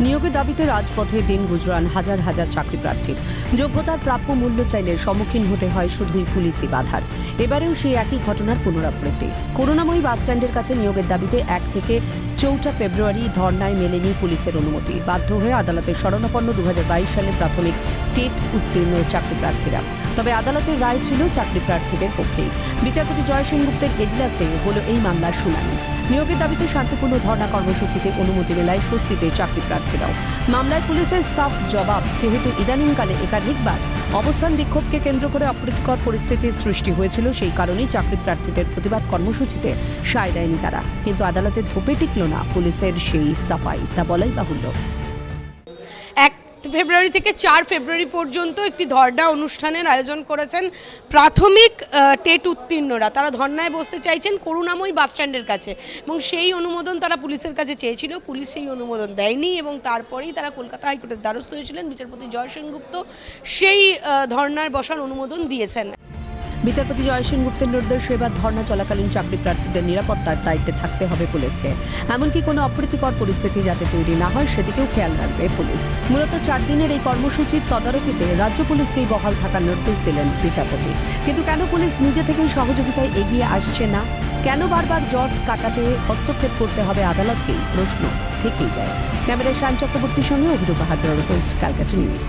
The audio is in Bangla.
নিয়োগের দাবিতে রাজপথে দিন গুজরান হাজার হাজার চাকরি প্রার্থীর। যোগ্যতার প্রাপ্য মূল্য চাইলে সম্মুখীন হতে হয় শুধুই পুলিশি বাধার। এবারেও সেই একই ঘটনার পুনরাবৃত্তি। করুণাময়ী বাসস্ট্যান্ডের কাছে নিয়োগের দাবিতে এক থেকে চৌঠা ফেব্রুয়ারি ধর্নায় মেলেনি পুলিশের অনুমতি। বাধ্য হয়ে আদালতের শরণাপন্ন দু হাজার বাইশ সালে প্রাথমিক টেট উত্তীর্ণ চাকরি প্রার্থীরা। তবে আদালতের রায় ছিল চাকরি প্রার্থীদের পক্ষেই বিচারপতি জয় সেনগুপ্তের এজলাসে হলো এই মামলার শুনানি। নিয়োগের দাবিতে শান্তিপূর্ণ ধর্ণা কর্মসূচিতে অনুমতি মেলায় স্বস্তিতে চাকরি প্রার্থীরাও। মামলায় পুলিশের সাফ জবাব, যেহেতু ইদানিংকালে একাধিকবার অবস্থান বিক্ষোভকে কেন্দ্র করে অপ্রীতিকর পরিস্থিতির সৃষ্টি হয়েছিল, সেই কারণেই চাকরি প্রার্থীদের প্রতিবাদ কর্মসূচিতে সায় দেয়নি তারা। কিন্তু আদালতের ধোপে টিকল না পুলিশের সেই সাফাই, তা বলাই বাহুল্য। ফেব্রুয়ারি থেকে চার ফেব্রুয়ারি পর্যন্ত একটি ধর্ণা অনুষ্ঠানের আয়োজন করেছেন প্রাথমিক টেট উত্তীর্ণরা। তারা ধর্নায় বসতে চাইছেন করুণাময়ী বাসস্ট্যান্ডের কাছে এবং সেই অনুমোদন তারা পুলিশের কাছে চেয়েছিল। পুলিশ সেই অনুমোদন দেয়নি এবং তারপরেই তারা কলকাতা হাইকোর্টের দ্বারস্থ হয়েছিলেন। বিচারপতি জয় সেনগুপ্ত সেই ধর্নার বসার অনুমোদন দিয়েছেন। বিচারপতি জয় সেনগুপ্তের নির্দেশে এবার ধর্ণা চলাকালীন চাকরি প্রার্থীদের নিরাপত্তার দায়িত্বে থাকতে হবে পুলিশকে। এমনকি কোনো অপ্রীতিকর পরিস্থিতি যাতে তৈরি না হয়, সেদিকেও খেয়াল রাখবে পুলিশ। মূলত চার দিনের এই কর্মসূচির তদারকিতে রাজ্য পুলিশকেই বহাল থাকার নির্দেশ দিলেন বিচারপতি। কিন্তু কেন পুলিশ নিজে থেকেই সহযোগিতায় এগিয়ে আসছে না? কেন বারবার জট কাটাতে হস্তক্ষেপ করতে হবে আদালতকেই? প্রশ্ন থেকেই যায়। ক্যামেরায় শান চক্রবর্তীর সঙ্গে অভিরূপা হাজার রিপোর্ট, ক্যালকাটা নিউজ।